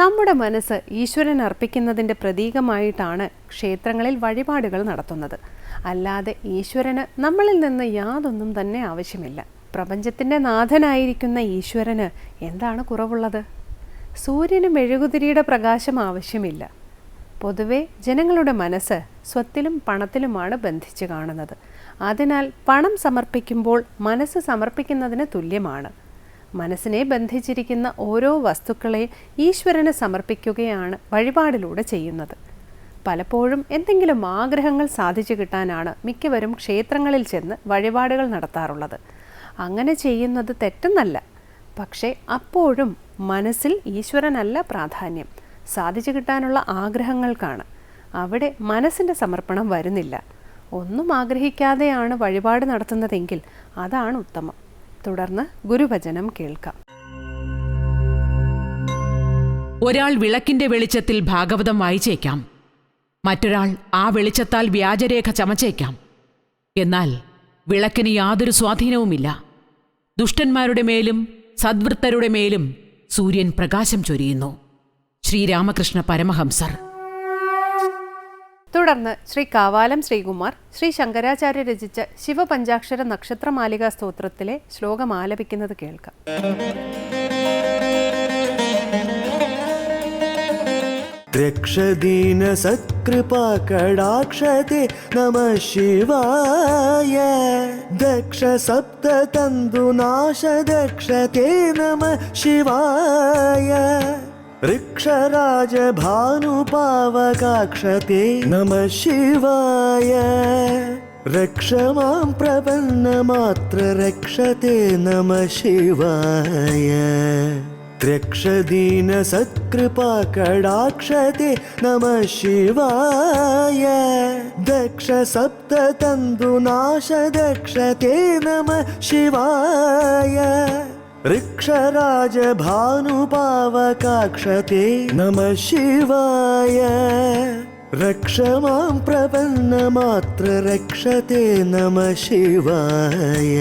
നമ്മുടെ മനസ്സ് ഈശ്വരൻ അർപ്പിക്കുന്നതിന്റെ പ്രതീകമായിട്ടാണ് ക്ഷേത്രങ്ങളിൽ വഴിപാടുകൾ നടത്തുന്നത്. അല്ലാതെ ഈശ്വരന് നമ്മളിൽ നിന്ന് യാതൊന്നും തന്നെ ആവശ്യമില്ല. പ്രപഞ്ചത്തിന്റെ നാഥനായിരിക്കുന്ന ഈശ്വരന് എന്താണ് കുറവുള്ളത്? സൂര്യന് മെഴുകുതിരിയുടെ പ്രകാശം ആവശ്യമില്ല. പൊതുവെ ജനങ്ങളുടെ മനസ്സ് സ്വത്തിലും പണത്തിലുമാണ് ബന്ധിച്ച് കാണുന്നത്. അതിനാൽ പണം സമർപ്പിക്കുമ്പോൾ മനസ്സ് സമർപ്പിക്കുന്നതിന് തുല്യമാണ്. മനസ്സിനെ ബന്ധിച്ചിരിക്കുന്ന ഓരോ വസ്തുക്കളെ ഈശ്വരന് സമർപ്പിക്കുകയാണ് വഴിപാടിലൂടെ ചെയ്യുന്നത്. പലപ്പോഴും എന്തെങ്കിലും ആഗ്രഹങ്ങൾ സാധിച്ചു കിട്ടാനാണ് മിക്കവരും ക്ഷേത്രങ്ങളിൽ ചെന്ന് വഴിപാടുകൾ നടത്താറുള്ളത്. അങ്ങനെ ചെയ്യുന്നത് തെറ്റെന്നല്ല. പക്ഷേ അപ്പോഴും മനസ്സിൽ ഈശ്വരനല്ല പ്രാധാന്യം. സാധിച്ചു കിട്ടാനുള്ള ആഗ്രഹങ്ങൾക്കാണ്. അവിടെ മനസ്സിന്റെ സമർപ്പണം വരുന്നില്ല. ഒന്നും ആഗ്രഹിക്കാതെയാണ് വഴിപാട് നടത്തുന്നതെങ്കിൽ അതാണ് ഉത്തമം. തുടർന്ന് ഗുരുവചനം കേൾക്കാം. ഒരാൾ വിളക്കിന്റെ വെളിച്ചത്തിൽ ഭാഗവതം വായിച്ചേക്കാം. മറ്റൊരാൾ ആ വെളിച്ചത്താൽ വ്യാജരേഖ ചമച്ചേക്കാം. എന്നാൽ വിളക്കിന് യാതൊരു സ്വാധീനവുമില്ല. ദുഷ്ടന്മാരുടെ മേലും സദ്വൃത്തരുടെ മേലും സൂര്യൻ പ്രകാശം ചൊരിയുന്നു. ശ്രീരാമകൃഷ്ണ പരമഹംസർ. തുടർന്ന് ശ്രീ കാവാലം ശ്രീകുമാർ ശ്രീ ശങ്കരാചാര്യ രചിച്ച ശിവപഞ്ചാക്ഷര നക്ഷത്രമാലിക സ്തോത്രത്തിലെ ശ്ലോകം ആലപിക്കുന്നത് കേൾക്കാം. സത്കൃപാ സത്കൃപാകടാക്ഷത്തെ നമ ശിവായ. ദക്ഷ സപ്തന്തുനാശ ദക്ഷത്തെ നമ ശിവായ. ऋक्षराज भानुपावकाक्षते नमः शिवाय रक्ष मां प्रपन्नमात्र रक्षते नमः शिवाय द्रक्षदीन सत्कृपा कडाक्षते नमः शिवाय दक्ष सप्ततन्दुनाश दक्षते नमः शिवाय ऋक्षराज भानुपावकाक्षते नमः शिवाय रक्ष मां प्रपन्नमात्र रक्षते नमः शिवाय